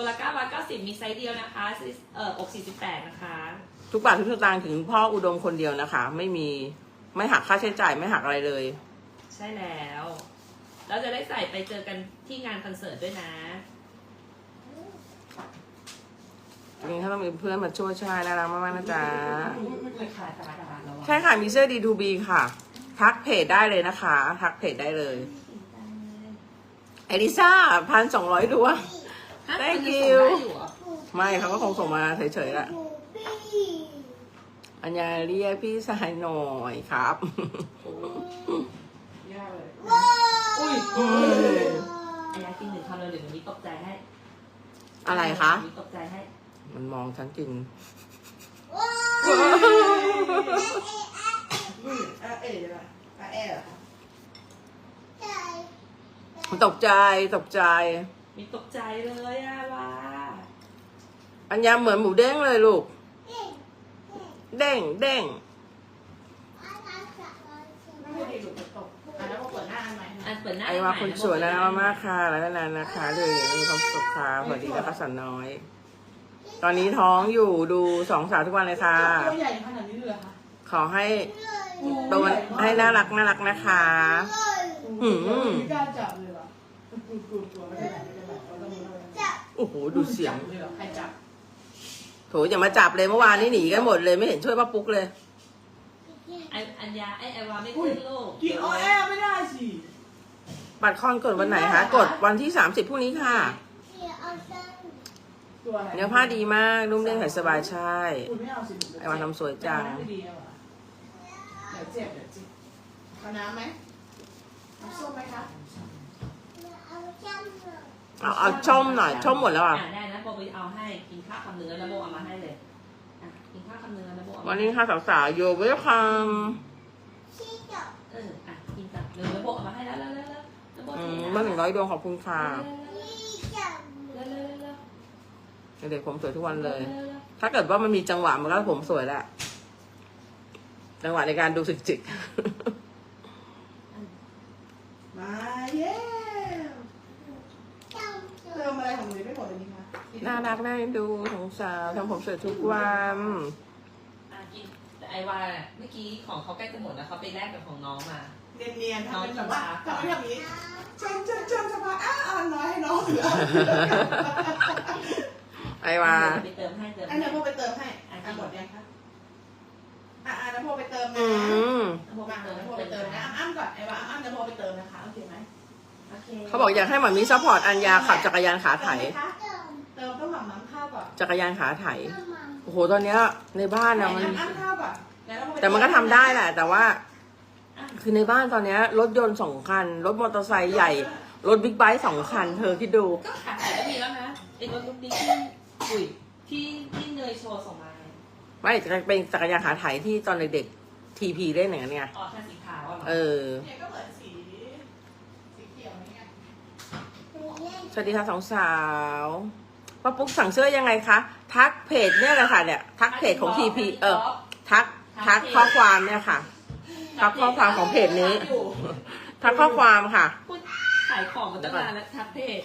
ตัวละ9บาท90 มีไซส์เดียวนะคะเอ่ออก48 นะคะ ทุกบาททุกสตางค์ถึงพ่ออุดมคนเดียวนะคะ ไม่มีไม่หักค่าใช้จ่ายไม่หักอะไรเลย ใช่แล้ว เราจะได้ใส่ไปเจอกันที่งานคอนเสิร์ตด้วยนะจริงๆถ้าต้องมีเพื่อนมาช่วยใช่น่ารักมากๆนะจ๊ะไม่เคยขายตลาดตลาดแล้วอะใช่ค่ะมีเสื้อ D2B ค่ะ ทักเพจได้เลยนะคะ ทักเพจได้เลย เอลิซ่าพันสองร้อยดวงฮะ Thank มันจะ you ส่งได้อยู่เหรอไม่เขาก็คงส่งมาเฉยๆแหละอัญญาเรียกพี่ชายหน่อยครับยากเลยอุ้ยอืมอันนี้กินหนึ่งคำเลยเดี๋ยวหนูมีตกใจให้ อะไรคะหนูมีตกใจให้ มันมองฉันจริงอืมอะเอ๋เดี๋ยวก่อนอะแอร์เหรอคะตกใจตกใจ มีตกใจเลยอะว่าอัญญาเหมือนหมูเด้งเลยลูก เด้งเด้งไม่ให้ดีหลุดตกอะแล้วพอเปิดหน้าอันใหม่อันเปิดหน้าไอว่าคนสวยนะมากๆค่ะแล้วนานๆนะคะเลยมีความสุขค่ะสวัสดีนะคะสันน้อย ตอนนี้ท้องอยู่ดูสองสาวทุกวันเลยค่ะ ตัวใหญ่ขนาดนี้เลยเหรอคะขอให้โตให้น่ารักน่ารักนะคะ อืม ไม่กล้าจับเลยเหรอกูกลัวกลัวไม่ได้ ไม่ได้เราต้องรู้เลยโอ้โห ดูเสียงจับเลยเหรอใครจับโถอย่ามาจับเลยเมื่อวานนี้หนีกันหมดเลยไม่เห็นช่วยป้าปุ๊กเลย ไออัญญาไอไอวาไม่ขึ้นลูกกินออแอร์ไม่ได้สิบัตรคอนกดวันไหนคะกดวันที่ 30พรุ่งนี้ค่ะ ตัวอะไรเนื้อผ้าดีมาก นุ่มเด้งใส่สบายใช่ คุณไม่เอาสิไอ้วันทำสวยจัง ไม่ดีเอาเหรอเดี๋ยวเจ็บเดี๋ยวเจ็บเอาน้ำไหมน้ำส้มไหมคะ เอาเอาชมหน่อยชมหมดแล้วอะอ่าได้นะโบไปเอาให้กินข้าวคำเนื้อแล้วโบเอามาให้เลยอะกินข้าวคำเนื้อแล้วโบเอาวัมานนี้ค่ะสาวๆโยเวลคัมเอออะกินกับเนื้อแล้วโบเอามาให้แล้วแล้วแล้วแล้วแล้วโบอืเทมมาหนึ่งร้อยดวงขอบคุณค่ะแล้วแล้วแล้วแล้วเด็กผมสวยทุกวันเลยแล้วแล้วถ้าเกิดว่ามันมีจังหวะมันก็ผมสวยแหละ จังหวะในการดูสึกจิก มาเย้เติมอะไรของหนูไม่หมดเลย นี่คะน่ารักน่าเอ็นดูสงสารทำผมสวยทุกวันอะกินแต่ไอวาเนี่ยเมื่อกี้ของเขาใกล้จะหมดแล้วเขาไปแลกกับของน้องมา เนียนๆทำเป็นแบบว่าทำเป็นแบบนี้เชิญเชิญเชิญสภาอ้าอ่านน้อยให้น้องเหลือไอว่าเดี๋ยวไปเติมให้เติมอันให้ นี้พ่อไปเติมให้อะหมดยังคะอะอะนะพ่อไปเติมนะอืมโบมาไปเติมนะพ่อไปเติมนะอ้ำก่อนไอ้ว่าอ้ำนะพ่อไปเติมนะคะโอเคไหมโอเค เขาบอกอยากให้หมามีซัพพอร์ตอัญญาขับจักรยานขาไถ เติม ต้องหมั่นน้ำข้าวก่อนจักรยานขาไถโอ้โหตอนเนี้ยในบ้านนะมันอ้ำข้าวก่อนแล้วเราไปแต่มันก็ทำได้แหละ แต่ว่า คือในบ้านตอนเนี้ยรถยนต์สองคัน รถมอเตอร์ไซค์ใหญ่ รถบิ๊กไบค์สองคัน เธอคิดดู ก็ขายก็มีแล้วนะไอ้รถลูกนี้ที่อุ้ยที่ที่เนยโชว์ส่งมาไงไม่จะเป็นจักรยานขาไถที่ตอนเด็กๆทีพีเล่นอย่างนั้นไงอ๋อคันสีขาวอะเหรอเออ เนี่ยก็เหมือนสีสีเขียวนี่ไงสวัสดีค่ะสองสาว ป้าปุ๊กสั่งเสื้อยังไงคะ ทักเพจเนี่ยแหละค่ะเนี่ย ทักเพจของทีพีเออ ทักทักข้อความเนี่ยค่ะ ทักข้อความของเพจนี้ ทักข้อความค่ะ พูดขายของมาตั้งนานแล้วทักเพจ